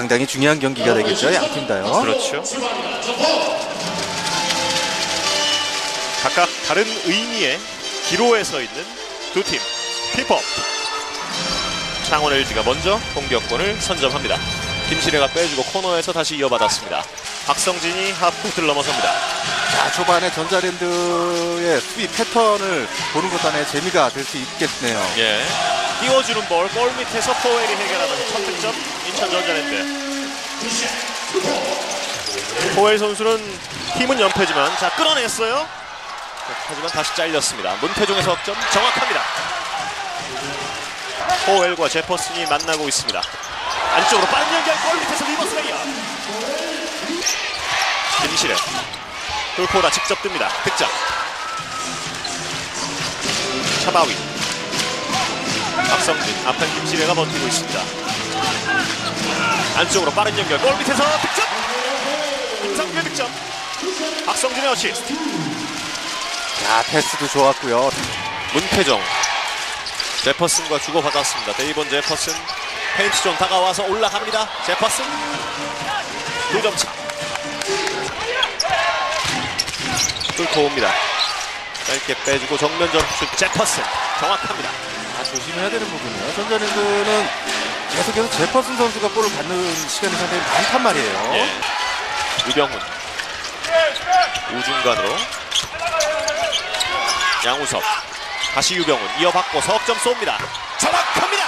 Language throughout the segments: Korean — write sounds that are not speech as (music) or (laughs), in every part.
자, 상당히 중요한 경기가 되겠죠. 양 팀 다요. 그렇죠. 각각 다른 의미의 기로에 서 있는 두 팀. 힙합. 창원 LG가 먼저 공격권을 선점합니다. 김시래가 빼주고 코너에서 다시 이어받았습니다. 박성진이 하프를 넘어섭니다. 자, 초반에 전자랜드의 수비 패턴을 보는 것 안에 재미가 될 수 있겠네요. 예. 띄워주는 볼, 골 밑에서 포웰이 해결하면서 첫 득점 인천 전자랜드. 포웰 선수는 팀은 연패지만 자 끌어냈어요. 자, 하지만 다시 잘렸습니다. 문태종의 석점 정확합니다. 포웰과 제퍼슨이 만나고 있습니다. 안쪽으로 빠른 연결 골 밑에서 리버스 레이어. 김시래 돌코라 직접 뜹니다. 득점. 차바위 박성진 앞에 김시래가 버티고 있습니다. 안쪽으로 빠른 연결 골 밑에서 득점. 임상규의 득점. 박성진의 어시스트. 자, 패스도 좋았고요. 문태정 제퍼슨과 주고받았습니다. 데이본 제퍼슨 페인트 존 다가와서 올라갑니다. 제퍼슨 두점 차. 뚫고 옵니다. 짧게 빼주고 정면 점슛 제퍼슨 정확합니다. 아, 조심해야 되는 부분이에요. 전자랜드는 계속해서 제퍼슨 선수가 볼을 받는 시간이 상당히 많단 말이에요. 예. 유병훈. 우중간으로. 양우석 다시 유병훈. 이어받고 석점 쏩니다. 정확합니다.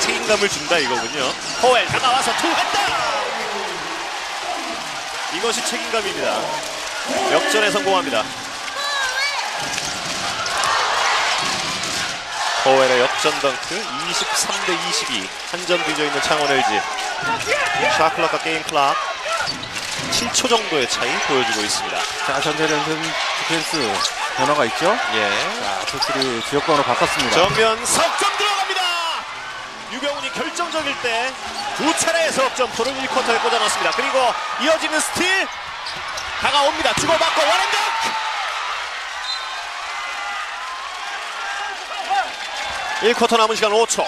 책임감을 준다 이거군요. 호엘 다가와서 투한다 이것이 책임감입니다. 역전에 성공합니다 허웰의 역전 덩크 23대 22 한 점 뒤져 있는 창원 LG 샤클락과 게임 클락 7초 정도의 차이 보여주고 있습니다. 자 전자랜드 디펜스 변화가 있죠? 예. 자 투수리 지역권으로 바꿨습니다. 정면 석점 들어갑니다. 유경훈이 결정적일 때 두 차례의 석점포를 1쿼터에 꽂아놨습니다 그리고 이어지는 스틸 다가옵니다. 주고받고 원핸드 1쿼터 남은 시간 5초.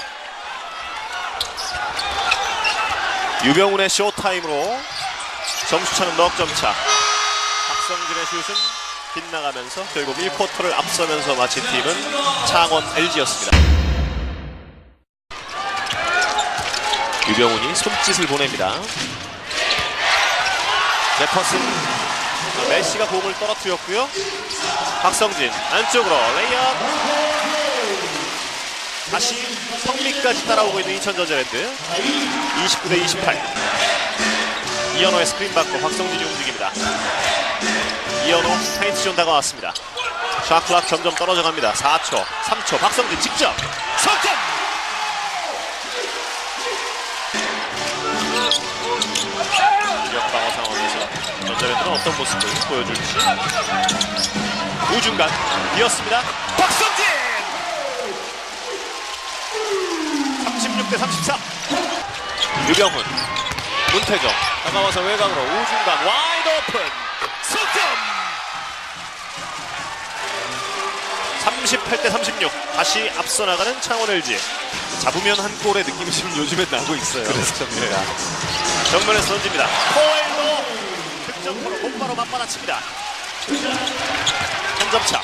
유병훈의 쇼타임으로 점수차는 넉점차. 박성진의 슛은 빗나가면서 결국 1쿼터를 앞서면서 마친 팀은 창원 LG였습니다. 유병훈이 손짓을 보냅니다. 제퍼슨 메시가 공을 떨어뜨렸고요. 박성진 안쪽으로 레이업 다시 성미까지 따라오고 있는 인천전자랜드 29대 28 이현호의 스크린 받고 박성진이 움직입니다. 이현호 페인트 존 다가왔습니다. 샤클락 점점 떨어져 갑니다. 4초, 3초, 박성진 직접 석점! 공격 방어 상황에서 전자랜드는 어떤 모습을 보여줄지 우중간 이었습니다. 박성진! 36대 34 유병훈 문태정 다가와서 외곽으로 우중간 와이드 오픈 석점! 38대 36 다시 앞서 나가는 창원 LG 잡으면 한 골의 느낌이 지금 요즘에 나고 있어요. 그렇습니다. 정면에서 던집니다. 코엘도 득점으로 곧바로 맞받아칩니다. 한 점차.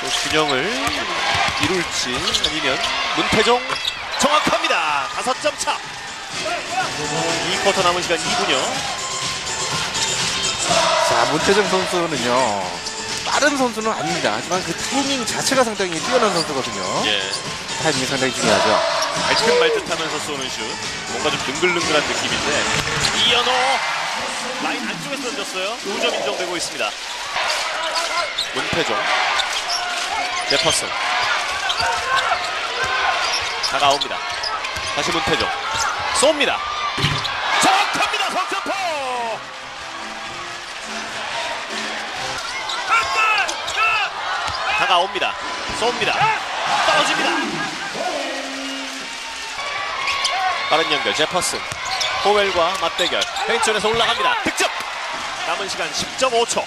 또 균형을 이룰지 아니면 문태종 정확합니다 다섯 점 차 2쿼터 남은 시간 2분여 자, 문태정 선수는요. 빠른 선수는 아닙니다. 하지만 그 타이밍 자체가 상당히 뛰어난 선수거든요. 예. 타이밍이 상당히 중요하죠. 말듯 말듯 하면서 쏘는 슛 뭔가 좀 능글능글한 느낌인데 이현호 라인 안쪽에서 던졌어요 2점 인정되고 있습니다 문태종 제퍼슨 다가옵니다. 다시 문태종 쏩니다. 정확합니다. 석점포! 다가옵니다. 쏩니다. 떨어집니다. 빠른 연결 제퍼슨. 호웰과 맞대결. 페인트존에서 올라갑니다. 득점! 남은 시간 10.5초.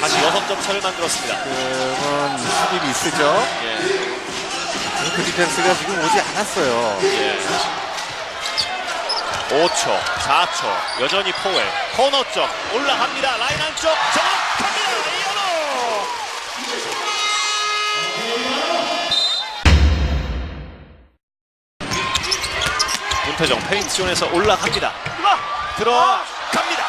다시 6점 차를 만들었습니다. 그건 수비이 있으죠. 예. 그 디펜스가 지금 오지 않았어요. 예. 5초, 4초, 여전히 포웰, 코너 쪽 올라갑니다. 라인 안쪽 정확합니다. 이현호. 문태정 페인트 존에서 올라갑니다. 들어갑니다.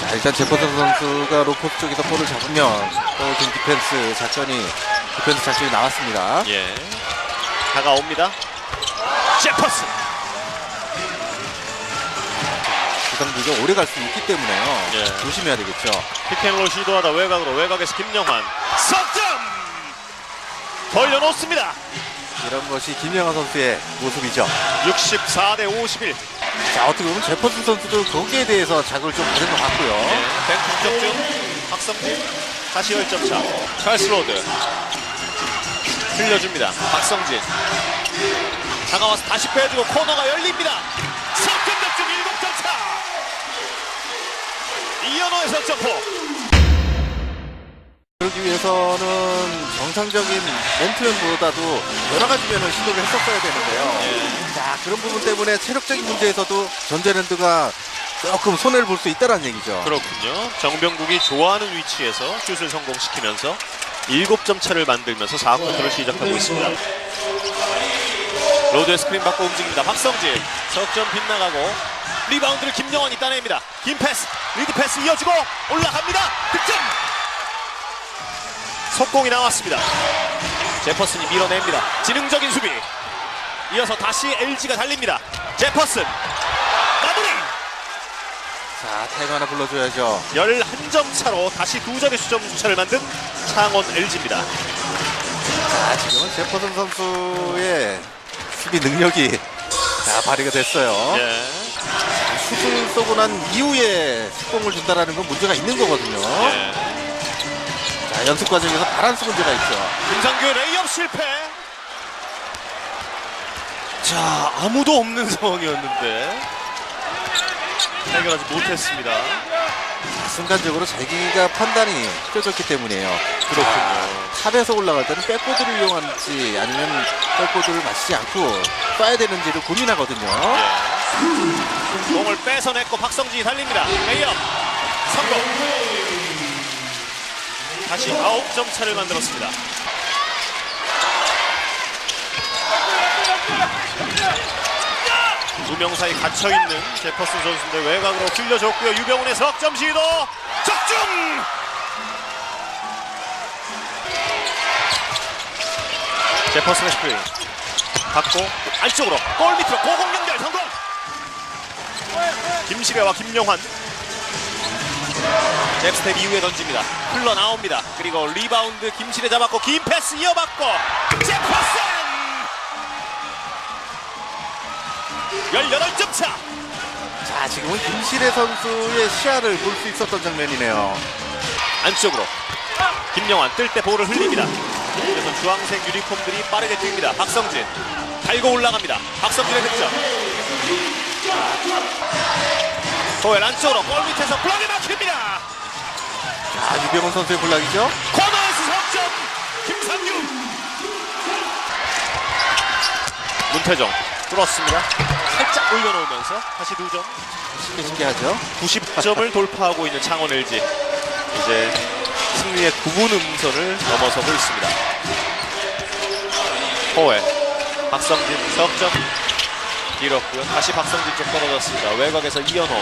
자, 일단 제퍼슨 선수가 로포스 쪽에서 볼을 잡으면 또 지금 디펜스 작전이 디펜스 작전이 나왔습니다. 예. 다가옵니다. 제퍼슨. 부상비가 오래 갈 수 있기 때문에요. 예. 조심해야 되겠죠. 피켄롤 시도하다 외곽으로 외곽에서 김영환 석점 벌려놓습니다. 이런 것이 김영하 선수의 모습이죠. 64 대 51. 자, 어떻게 보면 제퍼슨 선수도 거기에 대해서 자극을 좀 받은 것 같고요. 뱅크 득점 박성진 다시 10점 차. 찰스 로드 흘려줍니다. 박성진 다가와서 다시 빼주고 코너가 열립니다. 석점 득점 7점 차. 이현호의 석점포. 그러기 위해서는 정상적인 맨투맨보다도 여러 가지 면을 시도를 했었어야 되는데요. 자, 그런 부분 때문에 체력적인 문제에서도 전제랜드가 조금 손해를 볼 수 있다는 얘기죠. 그렇군요. 정병국이 좋아하는 위치에서 슛을 성공시키면서 7점 차를 만들면서 4쿼터를 시작하고 있습니다. 로드의 스크린 받고 움직입니다. 박성진 석점 빗나가고 리바운드를 김영환이 따냅니다. 긴 패스, 리드 패스 이어지고 올라갑니다. 득점! 속공이 나왔습니다. 제퍼슨이 밀어냅니다. 지능적인 수비. 이어서 다시 LG가 달립니다. 제퍼슨 마무리! 자, 타이거 하나 불러줘야죠. 11점 차로 다시 두 자리 수점 주차를 만든 창원 LG입니다. 자, 지금은 제퍼슨 선수의 수비 능력이 자, 발휘가 됐어요. 예. 슛을 쏘고 난 이후에 속공을 준다라는 건 문제가 있는 거거든요. 예. 자, 연습 과정에서 바란스 문제가 있죠. 김상규의 레이업 실패. 자, 아무도 없는 (laughs) 상황이었는데 해결하지 못했습니다. 순간적으로 자기가 판단이 펴졌기 때문이에요. 그렇군요. 탑에서 올라갈 때는 백보드를 이용할지 아니면 백보드를 마치지 않고 쏴야 되는지를 고민하거든요. 예. 공을 뺏어냈고 박성진이 달립니다. 레이업 성공. 다시 9점 차를 만들었습니다. 두 명 사이 갇혀 있는 제퍼슨 선수인데 외곽으로 흘려줬고요. 유병훈의 석점 시도 적중. 제퍼슨의 스크린 받고 안쪽으로 골 밑으로 고공 연결 성공. 김시배와 김영환 잽스텝 이후에 던집니다. 흘러나옵니다. 그리고 리바운드 김시배 잡았고 긴 패스 이어받고 제퍼슨 18점 차. 자, 지금은 김실애 선수의 시야를 볼 수 있었던 장면이네요. 안쪽으로 김영환 뜰 때 볼을 흘립니다. 그래서 주황색 유니폼들이 빠르게 뜁니다. 박성진 달고 올라갑니다. 박성진의 득점. 호엘 안쪽으로 골 밑에서 블락에 막힙니다. 자, 유병훈 선수의 블락이죠. 코너에서 석점 김상규 문태정 뚫었습니다. 올려놓으면서 다시 두 점. 쉽게 쉽게 하죠. 90점을 (laughs) 돌파하고 있는 창원 LG 이제 승리의 9분 음선을 넘어서고 있습니다. 호에 박성진 석점 길었고요. 다시 박성진 쪽 떨어졌습니다. 외곽에서 이현호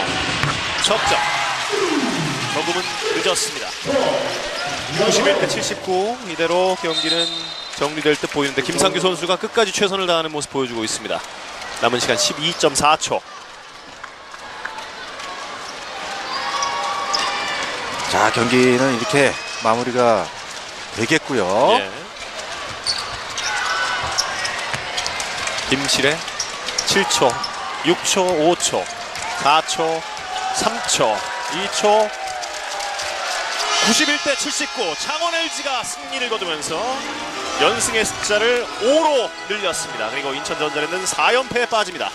석점 조금은 늦었습니다. 91대 79 이대로 경기는 정리될 듯 보이는데 김상규 선수가 끝까지 최선을 다하는 모습 보여주고 있습니다. 남은 시간 12.4초. 자, 경기는 이렇게 마무리가 되겠고요. 예. 김실의 7초, 6초, 5초, 4초, 3초, 2초, 91대 79 창원 LG가 승리를 거두면서 연승의 숫자를 5로 늘렸습니다. 그리고 인천전자랜드는 4연패에 빠집니다.